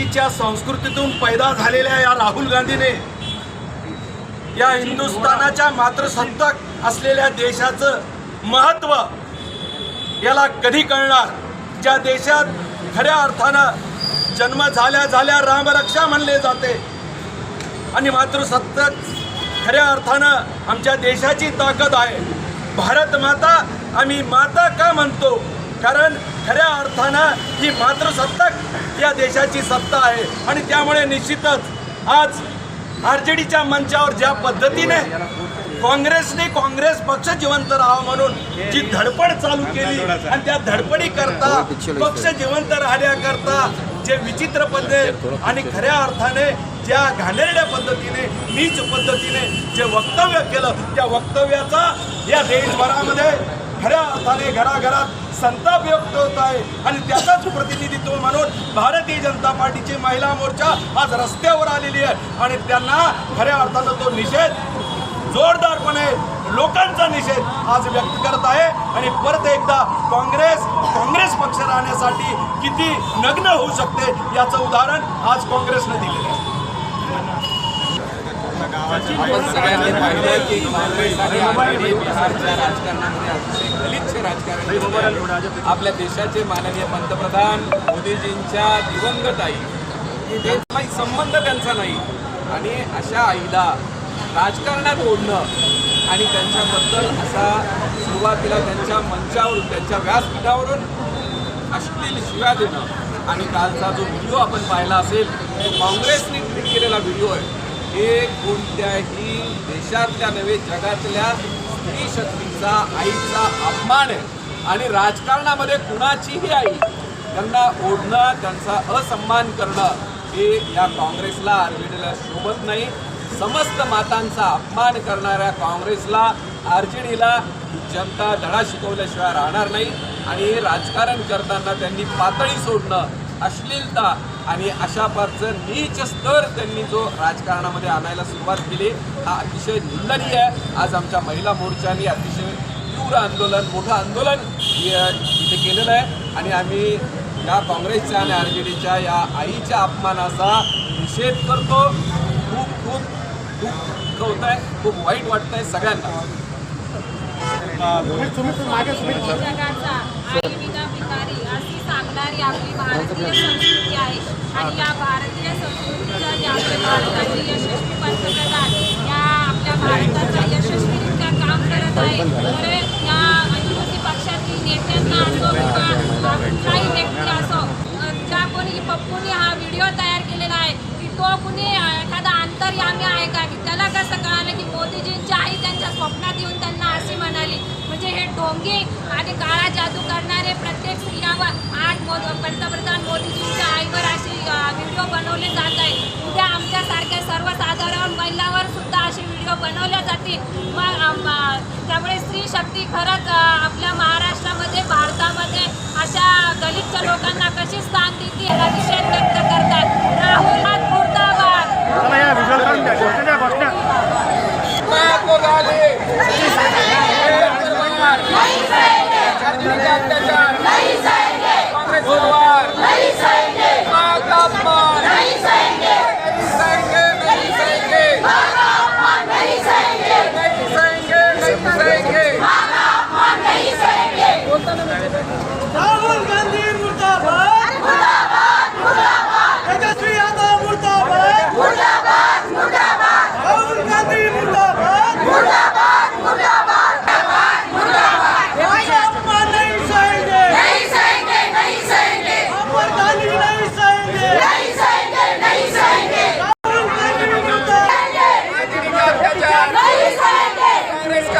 गांधीच्या संस्कृतीतून पैदा झालेल्या या राहुल गांधीने या हिंदुस्थानाच्या मातृसत्ताक असलेल्या देशाचं महत्त्व याला कधी कळणार? ज्या देशात खऱ्या अर्थानं जन्म झाल्या झाल्या रामरक्षा म्हणले जाते आणि मातृसत्ताक खऱ्या अर्थानं आमच्या देशाची ताकद आहे. भारत माता आम्ही माता का म्हणतो? कारण खऱ्या अर्थानं ही मातृसत्ताक या देशाची सत्ता आहे. आणि त्यामुळे निश्चितच आज आर जे डीच्या मंचावर ज्या पद्धतीने काँग्रेसने काँग्रेस पक्ष जिवंत राहावा म्हणून जी धडपड चालू केली आणि त्या धडपडी करता पक्ष जिवंत राहण्याकरता जे विचित्र पद्धत आणि खऱ्या अर्थाने ज्या घाणेरड्या पद्धतीने नीच पद्धतीने जे वक्तव्य केलं त्या वक्तव्याचा या देशभरामध्ये खऱ्या अर्थाने घराघरात संताप व्यक्त होत आहे. आणि त्याचाच प्रतिनिधित्व म्हणून भारतीय जनता पार्टीची महिला मोर्चा आज रस्त्यावर आलेली आहे. आणि त्यांना खऱ्या अर्थानं तो निषेध जोरदारपणे लोकांचा निषेध आज व्यक्त करत आहे. आणि परत एकदा काँग्रेस काँग्रेस पक्ष राहण्यासाठी किती नग्न होऊ शकते याचं उदाहरण आज काँग्रेसने दिलेलं आहे. आपण सगळ्यांनी पाहिलं की काँग्रेस आणि आघाडी बिहारच्या राजकारणामध्ये अतिशय गलिच्छ राजकारण आपल्या देशाचे माननीय पंतप्रधान मोदीजींच्या दिवंगत आई हे काही संबंध त्यांचा नाही आणि अशा आईला राजकारणात ओढणं आणि त्यांच्याबद्दल असा सुरुवातीला त्यांच्या मंचावरून त्यांच्या व्यासपीठावरून अश्लील शिव्या देणं आणि कालचा जो व्हिडिओ आपण पाहिला असेल तो काँग्रेसने ट्विट केलेला व्हिडिओ आहे. हे कोणत्याही देशातल्या नव्हे जगातल्या स्त्री शक्तीचा आईचा अपमान आहे. आणि राजकारणामध्ये कुणाचीही आई त्यांना ओढणं त्यांचा असन्मान करणं हे या काँग्रेसला आरजेडीला शोभत नाही. समस्त मातांचा अपमान करणाऱ्या काँग्रेसला आर डीला जनता धडा शिकवल्याशिवाय राहणार नाही. आणि राजकारण करताना त्यांनी पातळी सोडणं अश्लीलता आणि अशा प्रकारचं नीच स्तर त्यांनी जो राजकारणामध्ये आणायला सुरुवात केली हा अतिशय निंदनीय आहे. आज आमच्या महिला मोर्चाने अतिशय तीव्र आंदोलन मोठं आंदोलन इथे केलेलं आहे. आणि आम्ही या काँग्रेसच्या आणि आर जे डीच्या या आईच्या अपमानाचा निषेध करतो. खूप खूप दुःख होत आहे खूप वाईट वाटत आहे सगळ्यांना जगाचा आई विना भिकारी आपली भारतीय संस्कृती आहे. आणि या भारतीय संस्कृतीचा जे आपले भारताचे यशस्वी पंतप्रधान या आपल्या भारताच्या यशस्वीरित्या काम करत आहे. तर या विरोधी पक्षातील नेत्यांना असो किंवा काही व्यक्ती असो ज्या कोणी पप्पूने हा व्हिडिओ तयार केलेला आहे की तो कुणी एखादा अंतरयामी आहे का? की त्याला कसं कळालं की मोदीजींची आई त्यांच्या स्वप्नात येऊन त्यांना अशी म्हणाली म्हणजे हे ढोंगी आणि काळा जादू करणारे प्रत्येक स्त्रियावर आज मोद पंतप्रधान मोदीजींच्या आईवर असे व्हिडिओ बनवले जात आहे. उद्या आमच्यासारख्या सर्वसाधारण महिलावर सुद्धा असे व्हिडिओ बनवले जातील. मग त्यामुळे स्त्री शक्ती खरंच आपल्या महाराष्ट्रामध्ये भारतामध्ये अशा गलिच्छ लोकांना कशी स्थान देते याला निषेध व्यक्त करतात राहुल हात मुर्दाबाद महात्मा गांधी छात्रीचा अत्याचार काँग्रेस सरकार माता अपमान नहीं सहेंगे नहीं सहेंगे नहीं सहेंगे नहीं सहेंगे राहुल गांधी मुर्दाबाद तेजस्वी यादव मुर्दाबाद राहुल गांधी मुर्दाबाद इसका अपमान नहीं सहेंगे अमर गांधी नहीं सहेंगे राहुल गांधी मुर्दाबाद छात्रीचा अत्याचार कांग्रेस का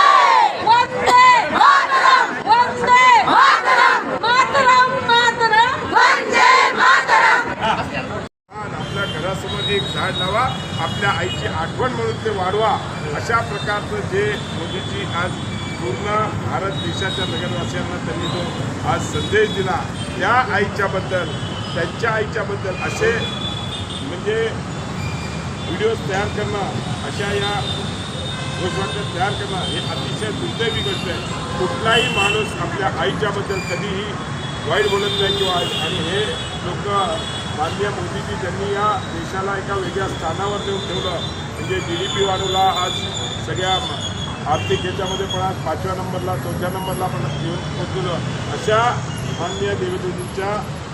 तुम्ही एक झाड लावा आपल्या आईची आठवण म्हणून ते वाढवा. अशा प्रकारचं जे मोदीजी आज पूर्ण भारत देशाच्या नगरवासियांना त्यांनी जो आज संदेश दिला त्या आईच्याबद्दल त्यांच्या आईच्याबद्दल असे म्हणजे व्हिडिओज तयार करणं अशा या घोषवाक्य तयार करणं हे अतिशय दुर्दैवी गोष्ट आहे. कुठलाही माणूस आपल्या आईच्याबद्दल कधीही वाईट बोलत नाही किंवा आणि हे लोक माननीय मोदीजी ज्यांनी या देशाला एका वेगळ्या स्थानावर नेऊन ठेवलं. म्हणजे जी डी पी वाढवला आज सगळ्या आर्थिक ह्याच्यामध्ये पण आज पाचव्या नंबरला चौथ्या नंबरला पण येऊन पोचवलं अशा माननीय देवेंद्रजींच्या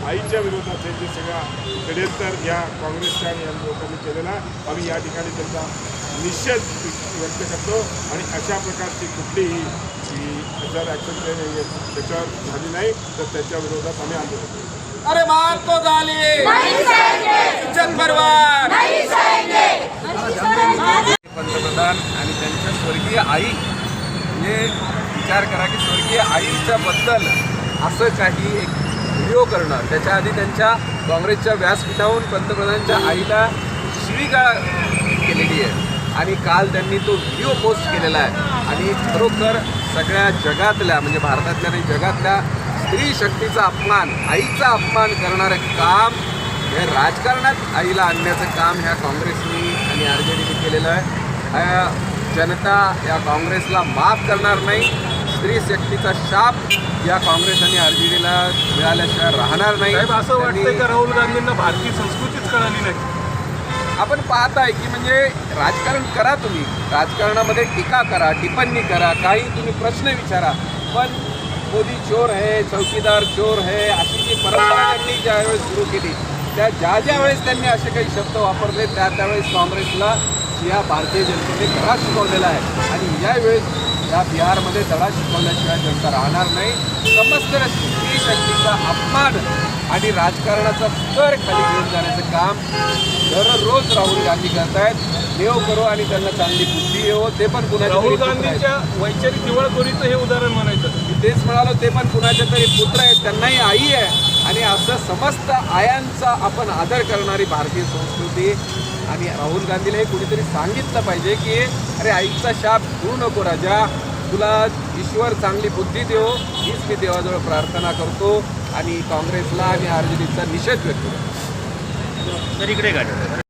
आईच्या विरोधात हे जे सगळ्या षडयंत्र या काँग्रेसच्या आणि या लोकांनी केलेला आहे आम्ही या ठिकाणी त्यांचा निषेध व्यक्त करतो आणि अशा प्रकारची कुठलीही ही जर ॲक्शन त्याच्यावर झाली नाही तर त्याच्या विरोधात आम्ही आंदोलन करू अरे मात तो झाली इज्जत परवान पंतप्रधान आणि त्यांच्या स्वर्गीय आई म्हणजे विचार करा की स्वर्गीय आईच्या बद्दल असं काही एक व्हिडिओ करणं त्याच्या आधी त्यांच्या काँग्रेसच्या व्यासपीठाहून पंतप्रधानांच्या आईला शिवीगाळ केलेली आहे. आणि काल त्यांनी तो व्हिडिओ पोस्ट केलेला आहे. आणि खरोखर सगळ्या जगातल्या म्हणजे भारतातल्या आणि जगातल्या स्त्री शक्तीचा अपमान आईचा अपमान करणारं काम हे राजकारणात आईला आणण्याचं काम ह्या काँग्रेसनी आणि आर जे डीने केलेलं आहे. जनता या काँग्रेसला माफ करणार नाही स्त्री शक्तीचा शाप या काँग्रेस आणि आर जे डीला मिळाल्याशिवाय राहणार नाही. असं त्यांनी- का राहुल गांधींना भारतीय संस्कृतीच कळाली नाही? आपण पाहताय की म्हणजे राजकारण करा तुम्ही. राजकारणामध्ये टीका करा टिप्पणी करा काही तुम्ही प्रश्न विचारा. पण मोदी चोर आहे चौकीदार चोर आहे अशी जी परंपरा त्यांनी ज्यावेळेस सुरू केली त्या ज्या ज्या वेळेस त्यांनी असे काही शब्द वापरले त्या त्यावेळेस काँग्रेसला या भारतीय जनतेने धडा शिकवलेला आहे. आणि यावेळेस या बिहारमध्ये धडा शिकवल्याशिवाय जनता राहणार नाही. समस्त स्त्री शक्तीचा अपमान आणि राजकारणाचा स्तर खाली घेऊन जाण्याचं काम दररोज राहुल गांधी करतायत. देव करो आणि त्यांना चांगली बुद्धी येवो ते पण कुणाच्या राहुल. गांधीच्या वैचारिक दिवाळखोरीचं हे उदाहरण म्हणायचं. तेच म्हणालो ते पण कुणाच्या तरी पुत्र आहेत त्यांनाही आई आहे. आणि असं समस्त आयांचा आपण आदर करणारी भारतीय संस्कृती. आणि राहुल गांधीला हे कुणीतरी सांगितलं पाहिजे की अरे आईचा शाप घेऊ नको राजा. तुला ईश्वर चांगली बुद्धी देव. हीच मी देवाजवळ प्रार्थना करतो आणि काँग्रेसला आणि आर जे डीचा निषेध व्यक्त करतो.